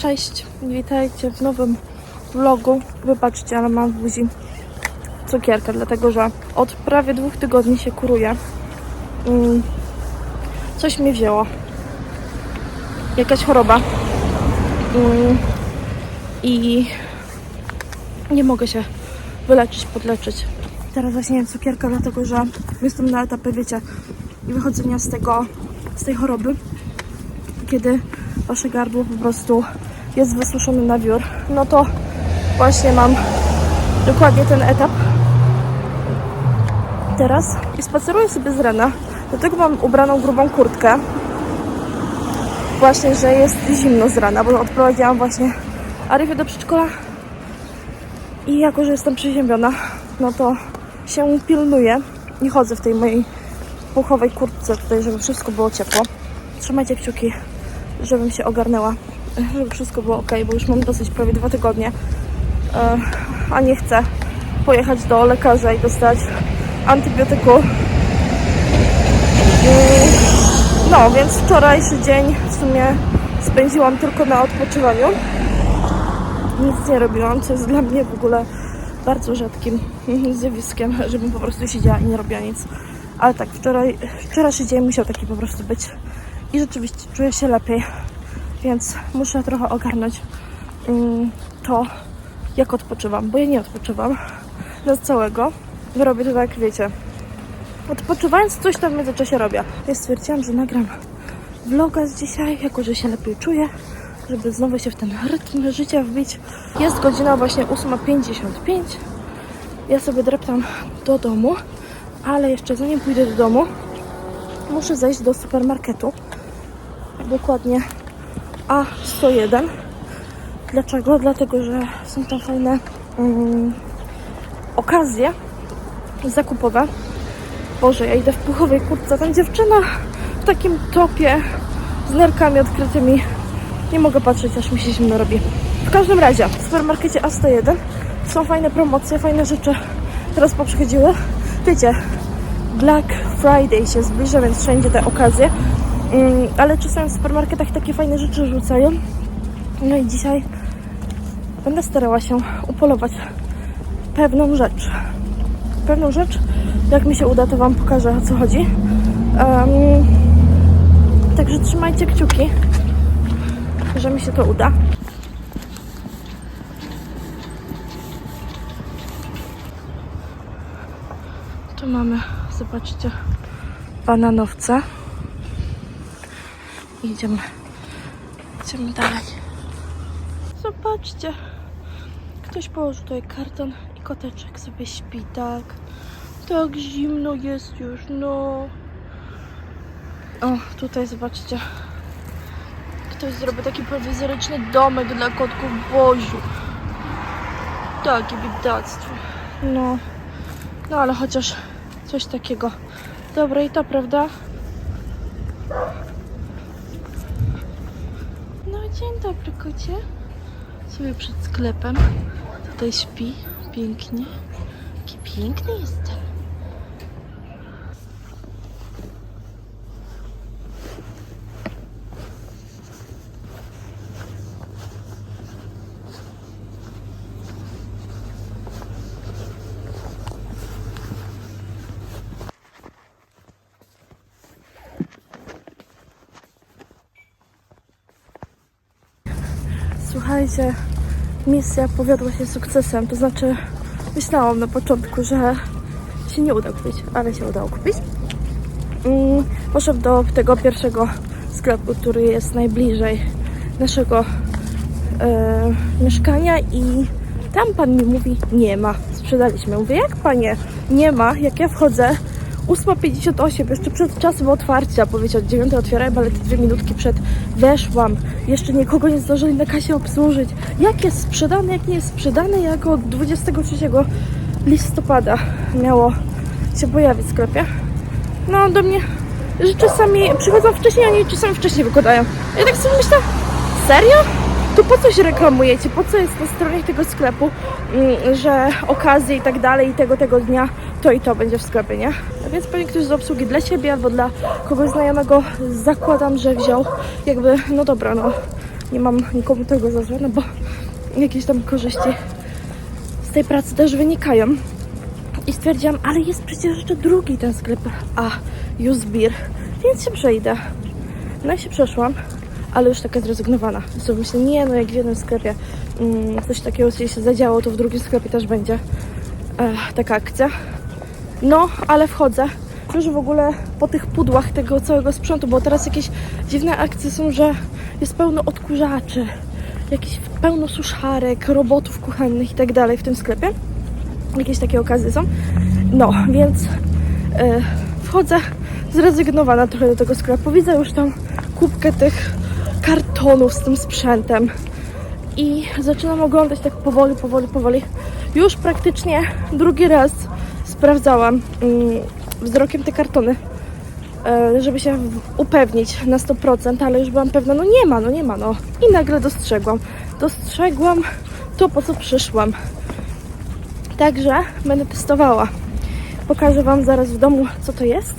Cześć, witajcie w nowym vlogu. Wybaczcie, ale mam w buzi cukierkę, dlatego że od prawie dwóch tygodni się kuruję. Mm, coś mnie wzięło. Jakaś choroba. Mm, I nie mogę się wyleczyć, podleczyć. Teraz właśnie jem cukierkę, dlatego że jestem na etapie, wiecie, wychodzenia z tego, z tej choroby kiedy wasze gardło po prostu jest wysuszone na wiór, no to właśnie mam dokładnie ten etap teraz i spaceruję sobie z rana. Dlatego mam ubraną grubą kurtkę. Właśnie, że jest zimno z rana, bo odprowadziłam właśnie Aryfię do przedszkola i jako, że jestem przeziębiona, no to się pilnuję i chodzę w tej mojej puchowej kurtce tutaj, żeby wszystko było ciepło. Trzymajcie kciuki, żebym się ogarnęła, żeby wszystko było ok, bo już mam dosyć prawie dwa tygodnie, a nie chcę pojechać do lekarza i dostać antybiotyku. No, więc wczorajszy dzień w sumie spędziłam tylko na odpoczywaniu. Nic nie robiłam, co jest dla mnie w ogóle bardzo rzadkim zjawiskiem, żebym po prostu siedziała i nie robiła nic. Ale tak, wczoraj, wczorajszy dzień musiał taki po prostu być. I rzeczywiście czuję się lepiej, więc muszę trochę ogarnąć mm, to, jak odpoczywam, bo ja nie odpoczywam na całego. Robię to tak, wiecie, odpoczywając coś tam w międzyczasie robię. Ja stwierdziłam, że nagram vloga z dzisiaj, jako że się lepiej czuję, żeby znowu się w ten rytm życia wbić. Jest godzina właśnie 8.55. Ja sobie dreptam do domu, ale jeszcze zanim pójdę do domu, muszę zejść do supermarketu. Dokładnie A101. Dlaczego? Dlatego, że są tam fajne mm, okazje zakupowe. Boże, ja idę w puchowej kurtce. Tam dziewczyna w takim topie z nerkami odkrytymi. Nie mogę patrzeć, aż mi się zimno robi. W każdym razie, w supermarkecie A101 są fajne promocje, fajne rzeczy teraz poprzychodziły. Wiecie, Black Friday się zbliża, więc wszędzie te okazje. Mm, ale czasami w supermarketach takie fajne rzeczy rzucają. No i dzisiaj będę starała się upolować pewną rzecz. Pewną rzecz, jak mi się uda, to Wam pokażę o co chodzi. Em, także trzymajcie kciuki, że mi się to uda. Tu mamy, zobaczcie, bananowce. Idziemy, idziemy dalej. Zobaczcie, ktoś położył tutaj karton i koteczek sobie śpi, tak? Tak zimno jest już, no. O, tutaj zobaczcie. Ktoś zrobił taki prowizoryczny domek dla kotków Boziu. Takie biedactwo. No. No ale chociaż coś takiego. Dobre i to, prawda? Dzień dobry kocie. Sobie przed sklepem. Tutaj śpi pięknie. Jaki piękny jestem. Słuchajcie, misja powiodła się sukcesem. To znaczy, myślałam na początku, że się nie uda kupić, ale się udało kupić. Mm, Poszedł do tego pierwszego sklepu, który jest najbliżej naszego e, mieszkania i tam pan mi mówi, nie ma, sprzedaliśmy. Mówię, jak panie, nie ma, jak ja wchodzę 8.58, jeszcze przed czasem otwarcia, od 9 otwierałem, ale te dwie minutki przed weszłam. Jeszcze nikogo nie zdążyli na kasie obsłużyć. Jak jest sprzedane, jak nie jest sprzedane, jak od 23 listopada miało się pojawić w sklepie. No, do mnie, że czasami przychodzą wcześniej, oni czasami wcześniej wykładają. Ja tak sobie myślę, serio? To po co się reklamujecie? Po co jest na stronie tego sklepu, mm, że okazje i tak dalej i tego, tego dnia to i to będzie w sklepie, nie? A więc pewnie ktoś z obsługi dla siebie albo dla kogoś znajomego zakładam, że wziął jakby, no dobra, no nie mam nikomu tego za złe, no bo jakieś tam korzyści z tej pracy też wynikają. I stwierdziłam, ale jest przecież jeszcze drugi ten sklep, a Jusbir, więc się przejdę. No i się przeszłam, ale już taka zrezygnowana. Sobie myślę, nie no, jak w jednym sklepie mm, coś takiego się zadziało, to w drugim sklepie też będzie e, taka akcja. No, ale wchodzę już w ogóle po tych pudłach tego całego sprzętu, bo teraz jakieś dziwne akcje są, że jest pełno odkurzaczy, jakieś pełno suszarek, robotów kuchennych i tak dalej w tym sklepie. Jakieś takie okazje są. No, więc e, wchodzę zrezygnowana trochę do tego sklepu. Widzę już tam kubkę tych kartonów z tym sprzętem i zaczynam oglądać tak powoli, powoli, powoli. Już praktycznie drugi raz sprawdzałam mm, wzrokiem te kartony, e, żeby się upewnić na 100%, ale już byłam pewna, no nie ma, no nie ma, no. I nagle dostrzegłam. Dostrzegłam to, po co przyszłam. Także będę testowała. Pokażę Wam zaraz w domu, co to jest.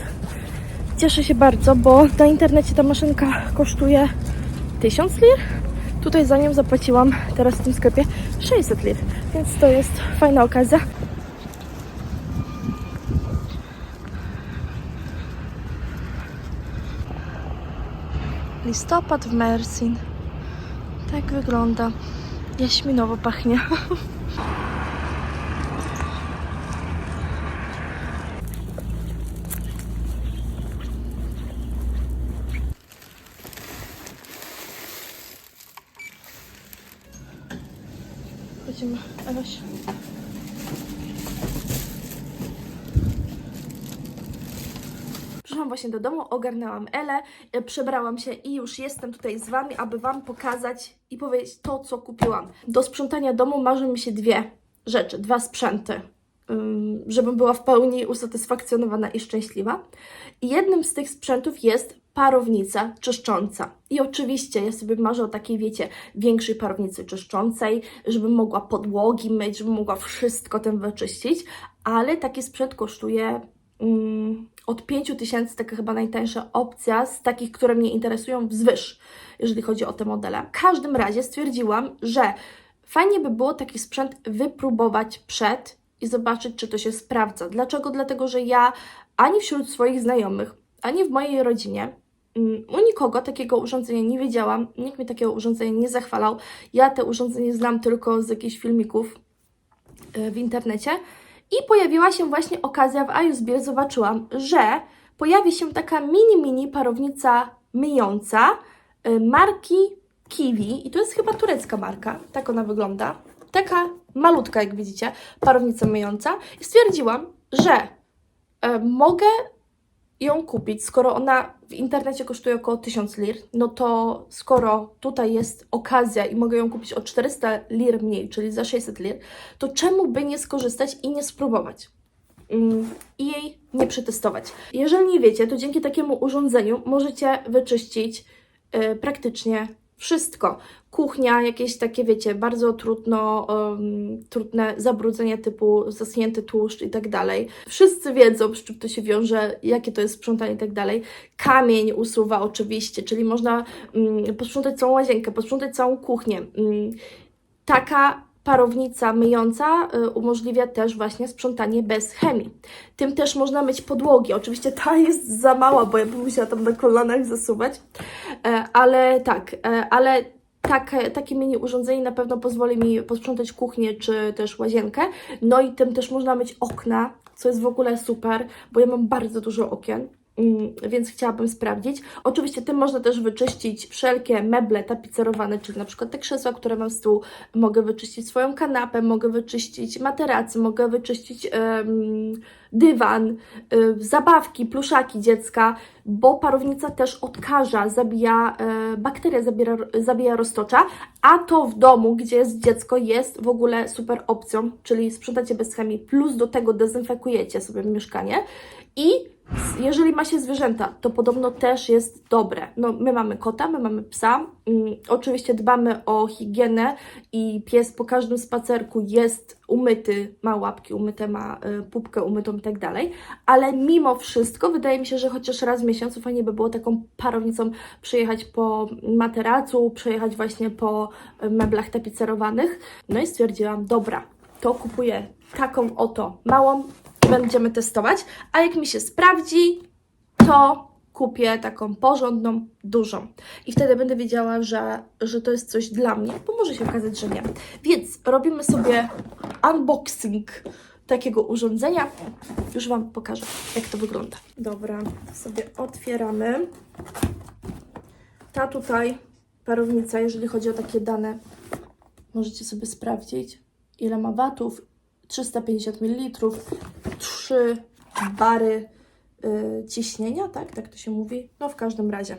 Cieszę się bardzo, bo na internecie ta maszynka kosztuje 1000 lir. Tutaj za nią zapłaciłam teraz w tym sklepie 600 lir, więc to jest fajna okazja. Listopad w Mersin. Tak wygląda. Jaśminowo pachnie. właśnie do domu, ogarnęłam Elę, e, przebrałam się i już jestem tutaj z Wami, aby Wam pokazać i powiedzieć to, co kupiłam. Do sprzątania domu marzą mi się dwie rzeczy, dwa sprzęty, ym, żebym była w pełni usatysfakcjonowana i szczęśliwa. Jednym z tych sprzętów jest parownica czyszcząca. I oczywiście ja sobie marzę o takiej, wiecie, większej parownicy czyszczącej, żebym mogła podłogi myć, żebym mogła wszystko tym wyczyścić, ale taki sprzęt kosztuje od 5 tysięcy, taka chyba najtańsza opcja z takich, które mnie interesują wzwyż, jeżeli chodzi o te modele. W każdym razie stwierdziłam, że fajnie by było taki sprzęt wypróbować przed i zobaczyć, czy to się sprawdza. Dlaczego? Dlatego, że ja ani wśród swoich znajomych, ani w mojej rodzinie mm, u nikogo takiego urządzenia nie wiedziałam, nikt mi takiego urządzenia nie zachwalał. Ja te urządzenie znam tylko z jakichś filmików y, w internecie. I pojawiła się właśnie okazja w iUSBie, zobaczyłam, że pojawi się taka mini, mini parownica myjąca y, marki Kiwi i to jest chyba turecka marka, tak ona wygląda. Taka malutka, jak widzicie, parownica myjąca i stwierdziłam, że e, mogę ją kupić, skoro ona w internecie kosztuje około 1000 lir, no to skoro tutaj jest okazja i mogę ją kupić o 400 lir mniej, czyli za 600 lir, to czemu by nie skorzystać i nie spróbować? Mm, I jej nie przetestować. Jeżeli nie wiecie, to dzięki takiemu urządzeniu możecie wyczyścić y, praktycznie wszystko. Kuchnia, jakieś takie, wiecie, bardzo trudno, um, trudne zabrudzenia typu zaschnięty tłuszcz i tak dalej. Wszyscy wiedzą, z czym to się wiąże, jakie to jest sprzątanie i tak dalej. Kamień usuwa oczywiście, czyli można um, posprzątać całą łazienkę, posprzątać całą kuchnię. Um, taka parownica myjąca y, umożliwia też właśnie sprzątanie bez chemii. Tym też można myć podłogi. Oczywiście ta jest za mała, bo ja bym musiała tam na kolanach zasuwać, E, ale tak, e, ale tak, takie mini urządzenie na pewno pozwoli mi posprzątać kuchnię czy też łazienkę. No i tym też można myć okna, co jest w ogóle super, bo ja mam bardzo dużo okien. Mm, więc chciałabym sprawdzić. Oczywiście tym można też wyczyścić wszelkie meble tapicerowane, czyli na przykład te krzesła, które mam z tyłu. Mogę wyczyścić swoją kanapę, mogę wyczyścić materacy, mogę wyczyścić em, dywan, y, zabawki, pluszaki dziecka, bo parownica też odkaża, zabija e, bakterie, zabija, zabija roztocza, a to w domu, gdzie jest dziecko, jest w ogóle super opcją, czyli sprzątacie bez chemii, plus do tego dezynfekujecie sobie mieszkanie i Jeżeli ma się zwierzęta, to podobno też jest dobre. No, my mamy kota, my mamy psa. Mm, oczywiście dbamy o higienę i pies po każdym spacerku jest umyty, ma łapki umyte, ma y, pupkę umytą i tak dalej. Ale mimo wszystko wydaje mi się, że chociaż raz w miesiącu fajnie by było taką parownicą przyjechać po materacu, przejechać właśnie po y, meblach tapicerowanych. No i stwierdziłam, dobra, to kupuję taką oto małą będziemy testować. A jak mi się sprawdzi, to kupię taką porządną, dużą. I wtedy będę wiedziała, że, że to jest coś dla mnie, bo może się okazać, że nie. Więc robimy sobie unboxing takiego urządzenia. Już Wam pokażę, jak to wygląda. Dobra, sobie otwieramy. Ta tutaj parownica, jeżeli chodzi o takie dane, możecie sobie sprawdzić, ile ma watów. 350 ml, 3 bary y, ciśnienia, tak? Tak to się mówi. No w każdym razie.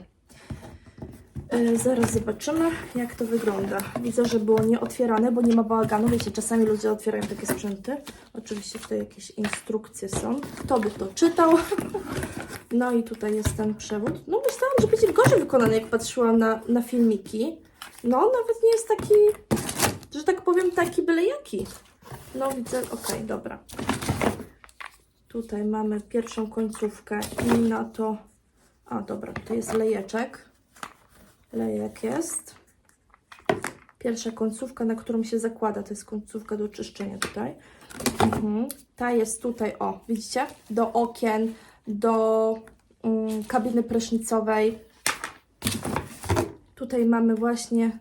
Y, zaraz zobaczymy, jak to wygląda. Widzę, że było nieotwierane, bo nie ma bałaganu. Wiecie, czasami ludzie otwierają takie sprzęty. Oczywiście tutaj jakieś instrukcje są. Kto by to czytał? No i tutaj jest ten przewód. No myślałam, że będzie gorzej wykonany, jak patrzyłam na, na filmiki. No nawet nie jest taki, że tak powiem, taki byle jaki. No widzę, okej, dobra. Tutaj mamy pierwszą końcówkę i na to... A, dobra, to jest lejeczek. Lejek jest. Pierwsza końcówka, na którą się zakłada, to jest końcówka do czyszczenia tutaj. Mhm. Ta jest tutaj, o, widzicie? Do okien, do mm, kabiny prysznicowej. Tutaj mamy właśnie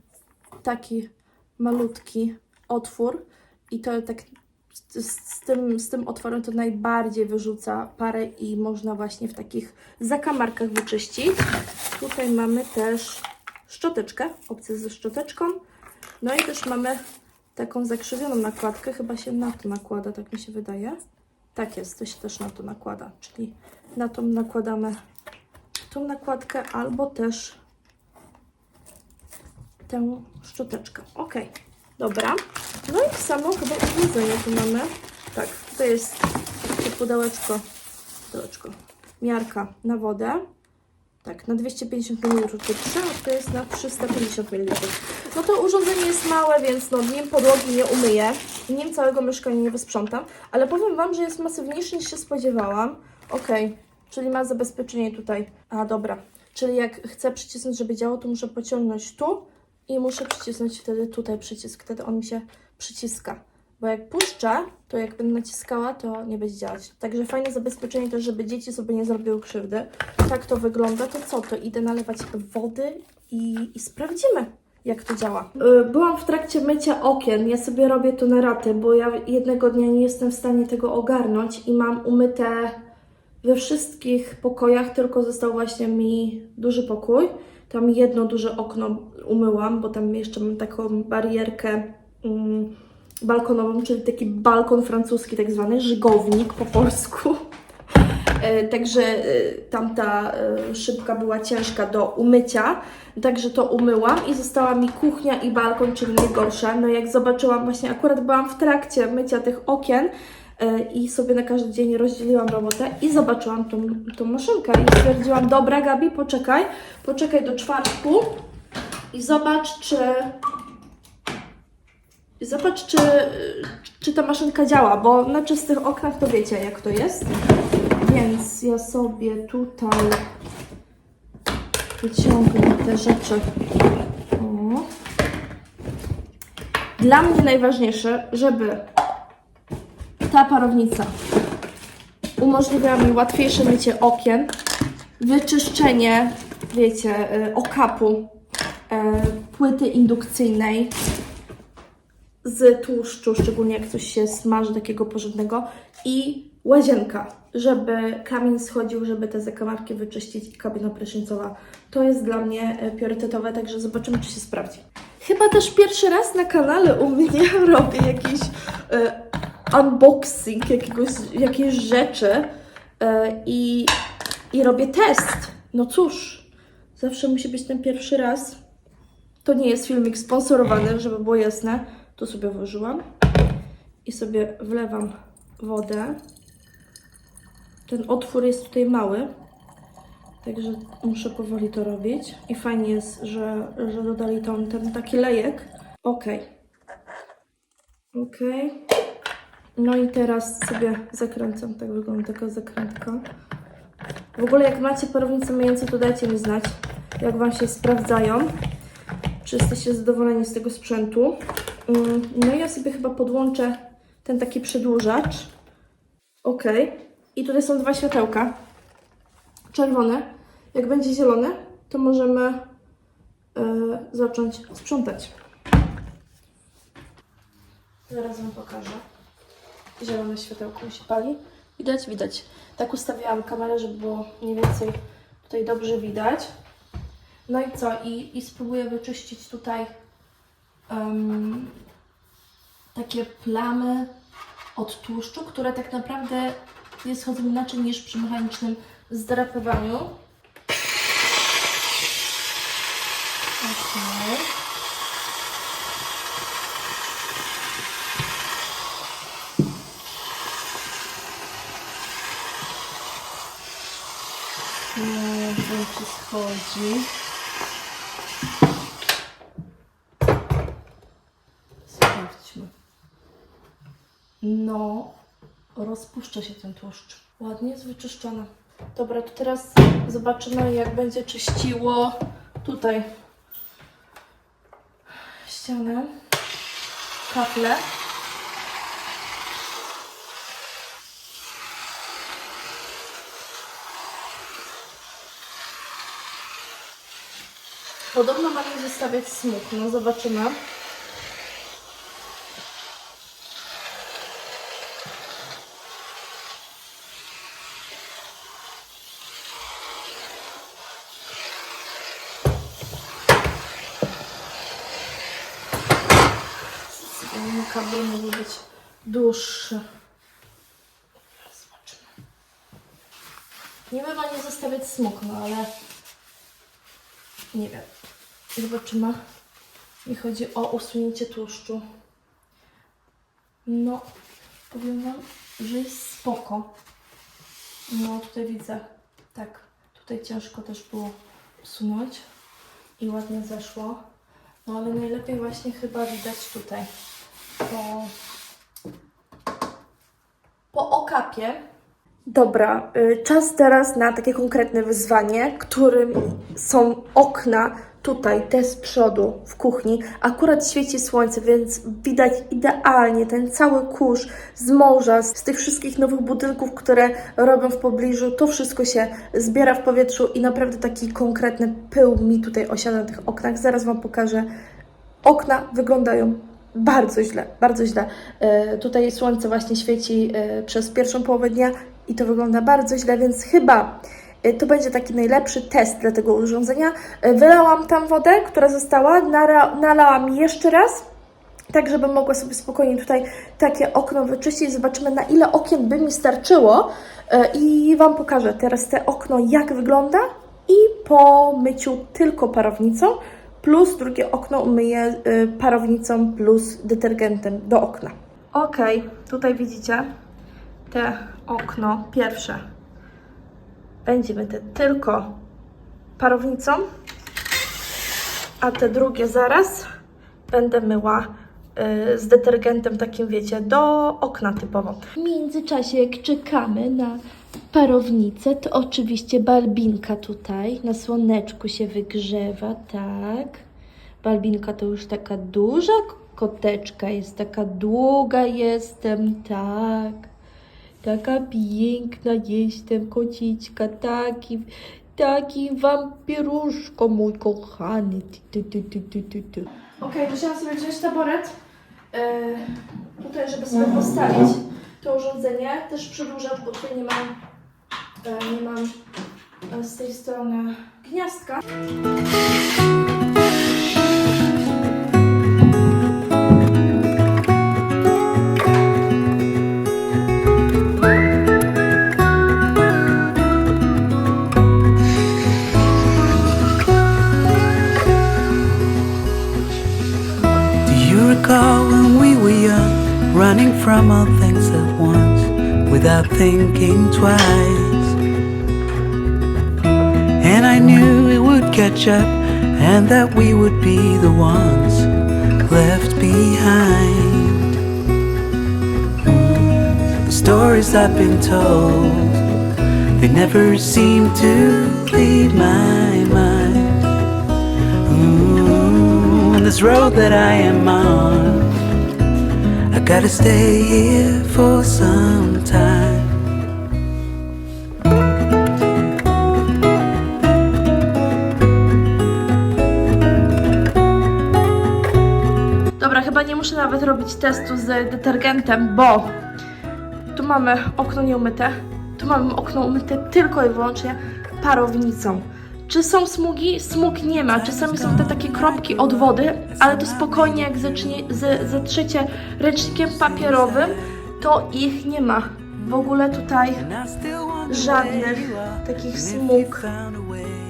taki malutki otwór i to tak z, tym, z tym otworem to najbardziej wyrzuca parę i można właśnie w takich zakamarkach wyczyścić. Tutaj mamy też szczoteczkę, opcję ze szczoteczką. No i też mamy taką zakrzywioną nakładkę, chyba się na to nakłada, tak mi się wydaje. Tak jest, to się też na to nakłada, czyli na tą nakładamy tą nakładkę albo też tę szczoteczkę. Ok, dobra. No i samo chyba urządzenie tu mamy. Tak, to jest takie pudełeczko, pudełeczko, miarka na wodę. Tak, na 250 ml to 3, a to jest na 350 ml. No to urządzenie jest małe, więc no nim podłogi nie umyję, nim całego mieszkania nie wysprzątam, ale powiem Wam, że jest masywniejszy niż się spodziewałam. Ok, czyli ma zabezpieczenie tutaj. A, dobra. Czyli jak chcę przycisnąć, żeby działało, to muszę pociągnąć tu i muszę przycisnąć wtedy tutaj przycisk. Wtedy on mi się przyciska. Bo jak puszczę, to jak będę naciskała, to nie będzie działać. Także fajne zabezpieczenie też, żeby dzieci sobie nie zrobiły krzywdy. Tak to wygląda. To co? To idę nalewać wody i, i sprawdzimy, jak to działa. Yy, Byłam w trakcie mycia okien. Ja sobie robię to na raty, bo ja jednego dnia nie jestem w stanie tego ogarnąć i mam umyte we wszystkich pokojach, tylko został właśnie mi duży pokój. Tam jedno duże okno umyłam, bo tam jeszcze mam taką barierkę mm, balkonową, czyli taki balkon francuski, tak zwany żygownik po polsku. E, Także e, tamta e, szybka była ciężka do umycia, także to umyłam i została mi kuchnia i balkon, czyli najgorsze. No jak zobaczyłam, właśnie akurat byłam w trakcie mycia tych okien i sobie na każdy dzień rozdzieliłam robotę i zobaczyłam tą, tą maszynkę i stwierdziłam, dobra Gabi, poczekaj, poczekaj do czwartku i zobacz, czy Zobacz, czy, czy ta maszynka działa, bo na czystych oknach to wiecie, jak to jest. Więc ja sobie tutaj wyciągnę te rzeczy. O. Dla mnie najważniejsze, żeby parownica umożliwiała mi łatwiejsze mycie okien, wyczyszczenie, wiecie, y, okapu, y, płyty indukcyjnej, z tłuszczu, szczególnie jak coś się smaży takiego porządnego i łazienka, żeby kamień schodził, żeby te zakamarki wyczyścić i kabina prysznicowa. To jest dla mnie e, priorytetowe, także zobaczymy, czy się sprawdzi. Chyba też pierwszy raz na kanale u mnie robię jakiś e, unboxing jakiegoś, jakiejś rzeczy e, i, i robię test. No cóż, zawsze musi być ten pierwszy raz. To nie jest filmik sponsorowany, żeby było jasne. Tu sobie włożyłam i sobie wlewam wodę. ten otwór jest tutaj mały, także muszę powoli to robić. I fajnie jest, że, że dodali tam ten taki lejek. Ok. Ok. No i teraz sobie zakręcam. Tak wygląda taka zakrętka. W ogóle jak macie parownice myjące, to dajcie mi znać, jak Wam się sprawdzają. Czy jesteście zadowoleni z tego sprzętu. Mm, No i ja sobie chyba podłączę ten taki przedłużacz. Ok. I tutaj są dwa światełka. Czerwone. Jak będzie zielone, to możemy e, zacząć sprzątać. Zaraz Wam pokażę. Zielone światełko mi się pali. Widać? Widać. Tak ustawiałam kamerę, żeby było mniej więcej tutaj dobrze widać. No i co? I, i spróbuję wyczyścić tutaj em, takie plamy od tłuszczu, które tak naprawdę nie schodzą inaczej niż przy mechanicznym zdrapowaniu. Okay. No, to ci schodzi. Sprawdźmy. No, rozpuszcza się ten tłuszcz. Ładnie jest wyczyszczona. Dobra, to teraz zobaczymy, jak będzie czyściło tutaj ścianę, kafle. Podobno ma nie zostawiać smug, no zobaczymy. Kabel może być dłuższy. Zobaczymy. Niby ma nie zostawiać smug, no ale nie wiem. Zobaczymy. Mi chodzi o usunięcie tłuszczu. No, powiem Wam, że jest spoko. No, tutaj widzę, tak, tutaj ciężko też było usunąć i ładnie zeszło. No, ale najlepiej właśnie chyba widać tutaj po okapie. Dobra, y, czas teraz na takie konkretne wyzwanie, którym są okna tutaj, te z przodu w kuchni. Akurat świeci słońce, więc widać idealnie ten cały kurz z morza, z tych wszystkich nowych budynków, które robią w pobliżu. To wszystko się zbiera w powietrzu i naprawdę taki konkretny pył mi tutaj osiada na tych oknach. Zaraz Wam pokażę. Okna wyglądają bardzo źle, bardzo źle. E, tutaj słońce właśnie świeci e, przez pierwszą połowę dnia i to wygląda bardzo źle, więc chyba e, to będzie taki najlepszy test dla tego urządzenia. E, wylałam tam wodę, która została, nalałam jeszcze raz, tak żeby mogła sobie spokojnie tutaj takie okno wyczyścić. Zobaczymy na ile okien by mi starczyło e, i Wam pokażę teraz te okno jak wygląda i po myciu tylko parownicą plus drugie okno umyję parownicą plus detergentem do okna. Ok, tutaj widzicie te okno pierwsze. Będzie myte tylko parownicą, a te drugie zaraz będę myła y, z detergentem takim, wiecie, do okna typowo. W międzyczasie, jak czekamy na parownicę, to oczywiście balbinka tutaj na słoneczku się wygrzewa, tak. Balbinka to już taka duża koteczka jest, taka długa jestem, tak. Taka piękna jestem, kociczka, taki, taki wampiruszko mój kochany. Okej, musiałam sobie wziąć taboret, yy, tutaj, żeby sobie postawić to urządzenie. Też przedłużacz, bo tutaj nie mam, e, nie mam e, z tej strony gniazdka. thinking twice. And I knew it would catch up and that we would be the ones left behind. The stories I've been told, they never seem to leave my mind. Ooh, and this road that I am on, I gotta stay here for some time. Muszę nawet robić testu z detergentem, bo tu mamy okno nieumyte, tu mamy okno umyte tylko i wyłącznie parownicą. Czy są smugi? Smug nie ma. Czasami są te takie kropki od wody, ale to spokojnie, jak zacznie, z, zetrzecie ręcznikiem papierowym, to ich nie ma. W ogóle tutaj żadnych takich smug.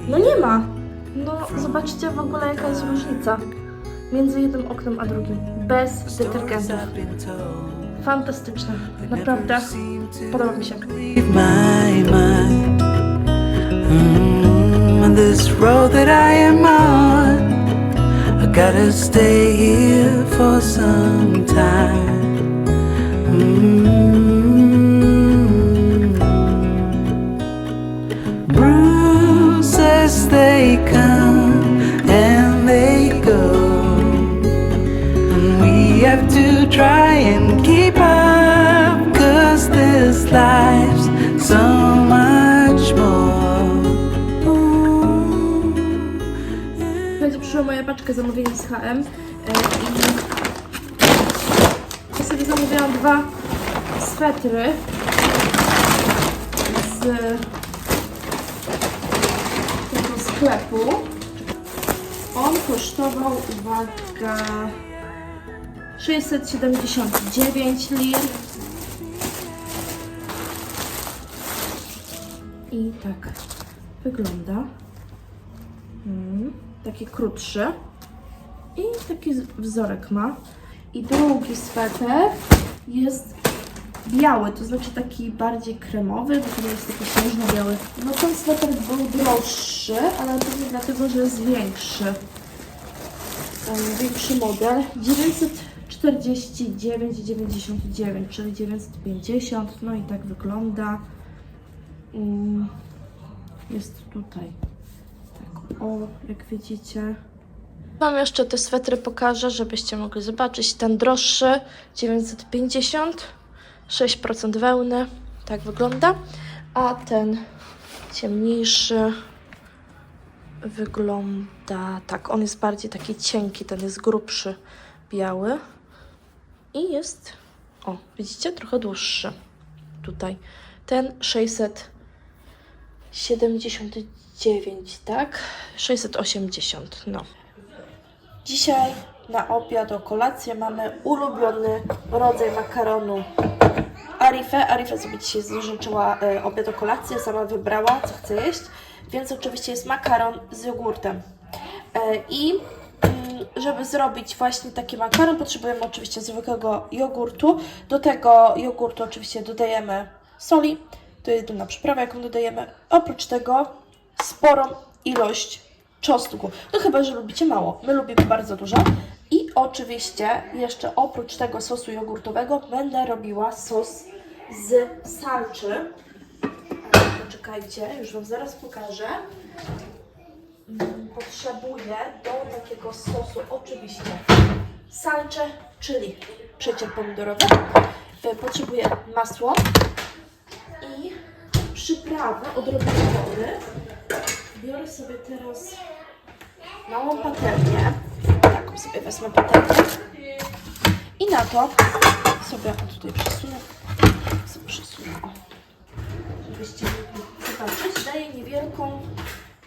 No nie ma. No zobaczcie w ogóle jaka jest różnica między jednym oknem a drugim. Bez detergentów. Fantastyczne. Naprawdę. Podoba mi się. Mm, this road that I am on, I gotta stay here for some time. Mm. Bruises they come try and keep up Cause this life's so much more. Słuchajcie, przyszła moja paczka zamówień z HM i ja sobie zamówiłam dwa swetry z tego sklepu. On kosztował, uwaga, 679 lir. I tak wygląda. Mm, taki krótszy. I taki wzorek ma. I drugi sweter jest biały, to znaczy taki bardziej kremowy, bo to jest taki śnieżno-biały. No ten sweter był droższy, ale pewnie dlatego, że jest większy. E, Większy model. 949,99, czyli 950. No i tak wygląda. Mm, Jest tutaj. Tak, o, jak widzicie. Wam jeszcze te swetry pokażę, żebyście mogli zobaczyć. Ten droższy 950, 6% wełny, tak wygląda. A ten ciemniejszy wygląda tak. On jest bardziej taki cienki, ten jest grubszy, biały. I jest, o, widzicie, trochę dłuższy. Tutaj. Ten 679, tak? 680, no. Dzisiaj na obiad, o kolację mamy ulubiony rodzaj makaronu Arifę. Arifa sobie dzisiaj zrzączyła e, obiad o kolację, sama wybrała, co chce jeść, więc oczywiście jest makaron z jogurtem. E, I mm, żeby zrobić właśnie taki makaron, potrzebujemy oczywiście zwykłego jogurtu. Do tego jogurtu oczywiście dodajemy soli, to jest jedyna przyprawa, jaką dodajemy. Oprócz tego sporą ilość czosnku. No chyba, że lubicie mało. My lubimy bardzo dużo. I oczywiście jeszcze oprócz tego sosu jogurtowego będę robiła sos z salczy. Poczekajcie, już Wam zaraz pokażę. Potrzebuję do takiego sosu oczywiście salcze, czyli przecier pomidorowy. E, Potrzebuję masło i przyprawę, odrobinę wody. Biorę sobie teraz małą patelnię. Taką sobie wezmę patelnię. I na to sobie o, tutaj przesunę. Sobie przesunę. O. Żebyście mogli zobaczyć. Daję niewielką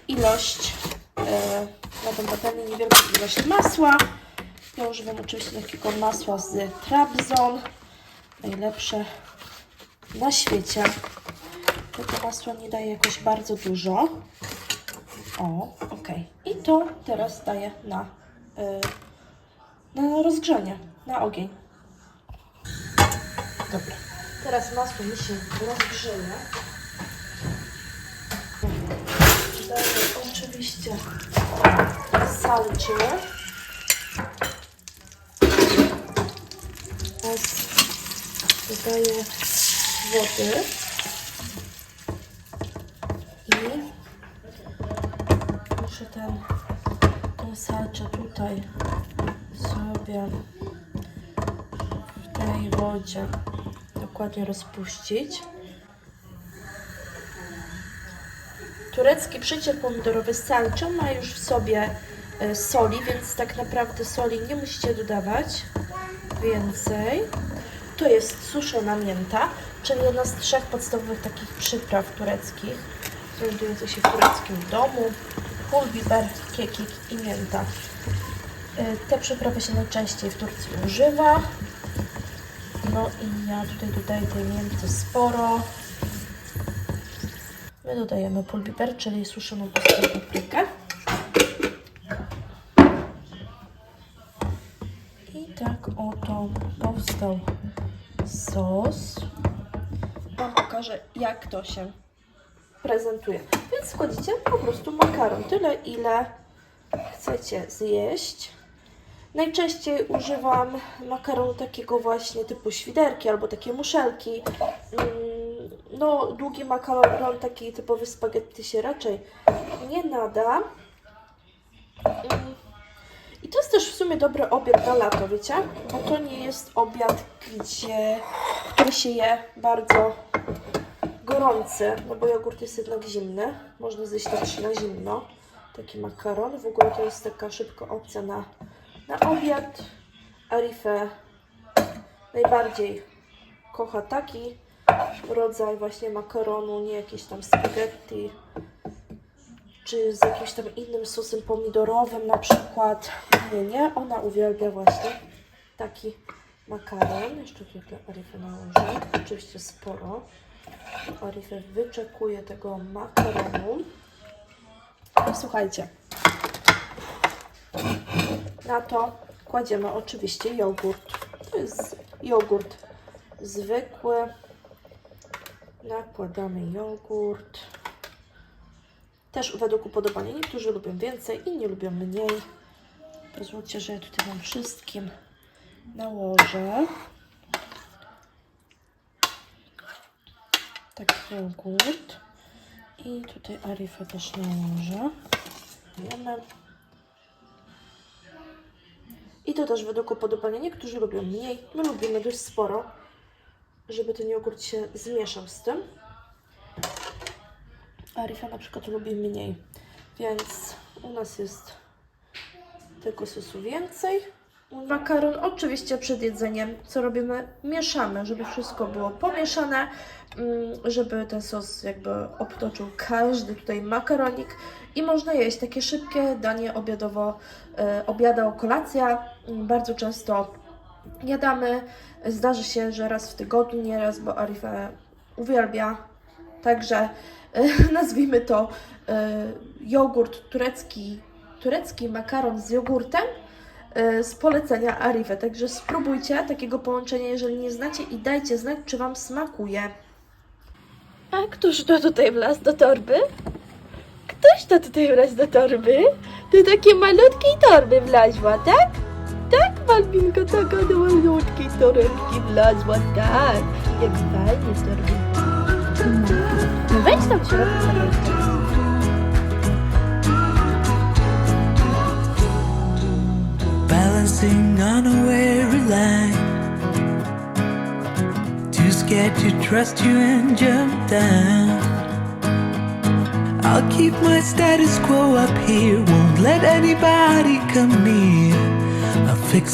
ilość na tą patelnię, niewielką ilość masła. Ja używam oczywiście takiego masła z Trabzon. Najlepsze na świecie. Tego masła nie daję jakoś bardzo dużo. O, ok. I to teraz daję na, y, na rozgrzanie, na ogień. Dobra. Teraz masło mi się rozgrzeje. Oczywiście wystarczy. Teraz dodaję wody. I muszę ten, ten salcze tutaj sobie w tej wodzie dokładnie rozpuścić. Turecki przycier pomidorowy salczą ma już w sobie e, soli, więc tak naprawdę soli nie musicie dodawać więcej. To jest suszona mięta, czyli jedna z trzech podstawowych takich przypraw tureckich, znajdujących się w tureckim domu. Pul, biber, kiekik i mięta. E, Te przyprawy się najczęściej w Turcji używa. No i ja tutaj dodaję tej mięty sporo. My dodajemy pulbiper, czyli suszoną ostrą paprykę. I tak oto powstał sos. Wam pokażę, jak to się prezentuje. Więc wchodzicie po prostu makaron, tyle ile chcecie zjeść. Najczęściej używam makaronu takiego właśnie typu świderki albo takie muszelki. No, długi makaron, taki typowy spaghetti się raczej nie nada. Mm, I to jest też w sumie dobry obiad na lato, wiecie? Bo to nie jest obiad, gdzie, który się je bardzo gorący, no bo jogurt jest jednak zimny. Można zjeść też na zimno taki makaron. W ogóle to jest taka szybka opcja na, na obiad. Arifę najbardziej kocha taki rodzaj właśnie makaronu, nie jakieś tam spaghetti czy z jakimś tam innym sosem pomidorowym na przykład. Nie, nie, ona uwielbia właśnie taki makaron. Jeszcze tutaj Arifę nałożę, oczywiście sporo. Arifę wyczekuje tego makaronu. Słuchajcie, na to kładziemy oczywiście jogurt. To jest jogurt zwykły. Nakładamy jogurt. Też według upodobania. Niektórzy lubią więcej, inni lubią mniej. Pozwólcie, że ja tutaj wam wszystkim nałożę. Taki jogurt. I tutaj Arifę też nałożę. I to też według upodobania. Niektórzy lubią mniej. My lubimy dość sporo, żeby ten jogurt się zmieszał z tym. Arifa na przykład lubi mniej, więc u nas jest tego sosu więcej. Makaron oczywiście przed jedzeniem, co robimy? Mieszamy, żeby wszystko było pomieszane, mm, żeby ten sos jakby obtoczył każdy tutaj makaronik i można jeść takie szybkie danie obiadowo, e, obiada, kolacja. Mm, Bardzo często jadamy. Zdarzy się, że raz w tygodniu, nie raz, bo Arifa uwielbia. Także e, nazwijmy to e, jogurt turecki, turecki makaron z jogurtem e, z polecenia Arify. Także spróbujcie takiego połączenia, jeżeli nie znacie i dajcie znać, czy Wam smakuje. A któż to tutaj wlazł do torby? Ktoś to tutaj wlazł do torby? Do takiej malutkiej torby wlazła, tak? Do malutkiej torebki wlazła, tak. Jak fajnie torby. No wejdź tam zobaczyć. balancing on a weary line. Too scared to trust you and jump down. I'll keep my status quo up here, won't let anybody come near. I fix it.